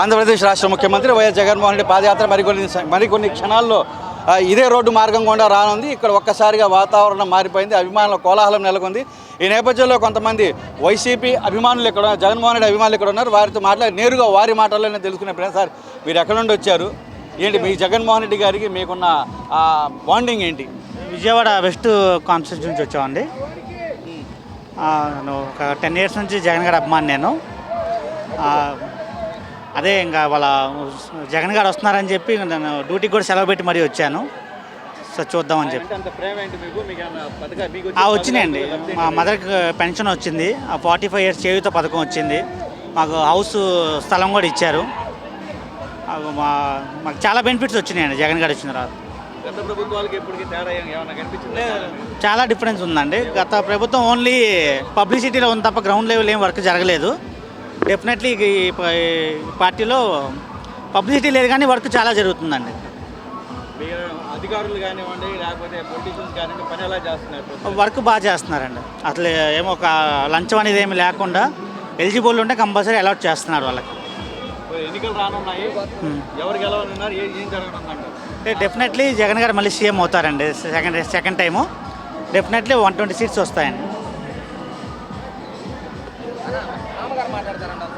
ఆంధ్రప్రదేశ్ రాష్ట్ర ముఖ్యమంత్రి వైఎస్ జగన్మోహన్ రెడ్డి పాదయాత్ర మరికొన్ని మరికొన్ని క్షణాల్లో ఇదే రోడ్డు మార్గం గుండా రానుంది. ఇక్కడ ఒక్కసారిగా వాతావరణం మారిపోయింది. అభిమానుల కోలాహలం నెలకొంది. ఈ నేపథ్యంలో కొంతమంది వైసీపీ అభిమానులు ఇక్కడ జగన్మోహన్ రెడ్డి అభిమానులు ఇక్కడ ఉన్నారు. వారితో మాట్లాడి నేరుగా వారి మాటల్లోనే తెలుసుకునే ప్రయత్నం. సార్ మీరు ఎక్కడ నుండి వచ్చారు? ఏంటి మీ జగన్మోహన్ రెడ్డి గారికి మీకున్న బాండింగ్ ఏంటి? విజయవాడ వెస్ట్ కాన్స్టిట్యూన్స్ నుంచి వచ్చామండి. నేను ఒక టెన్ ఇయర్స్ నుంచి జగన్ గారి అభిమాని నేను. అదే ఇంకా వాళ్ళ జగన్ గారు వస్తున్నారని చెప్పి నేను డ్యూటీకి కూడా సెలవు పెట్టి మరీ వచ్చాను. సో చూద్దామని చెప్పి. వచ్చినాయండి. మా మదర్కి పెన్షన్ వచ్చింది. ఆ ఫార్టీ ఫైవ్ ఇయర్స్ చేయుత పథకం వచ్చింది. మాకు హౌస్ స్థలం కూడా ఇచ్చారు. మా మాకు చాలా బెనిఫిట్స్ వచ్చినాయండి. జగన్ గారు వచ్చిన తర్వాత. చాలా డిఫరెన్స్ ఉందండి. గత ప్రభుత్వం ఓన్లీ పబ్లిసిటీలో ఉంది తప్ప గ్రౌండ్ లెవెల్ ఏం వర్క్ జరగలేదు. డెఫినెట్లీ ఈ పార్టీలో పబ్లిసిటీ లేదు కానీ వర్క్ చాలా జరుగుతుందండి. అధికారులు కానివ్వండి లేకపోతే పొలిటీషియన్స్ కానివ్వండి పని ఎలా చేస్తున్నారు వర్క్ బాగా చేస్తున్నారండి. అసలు ఏమో ఒక లంచం అనేది ఏమి లేకుండా ఎలిజిబుల్ ఉంటే కంపల్సరీ అలౌట్ చేస్తున్నారు వాళ్ళకి. ఎన్నికలు రానున్నాయి. ఎవరు గెలవనున్నారు ఏం అంటే డెఫినెట్లీ జగన్ గారు మళ్ళీ సీఎం అవుతారండి. Second second time definitely one twenty seats వస్తాయండి. రామగారు మాట్లాడతారంట.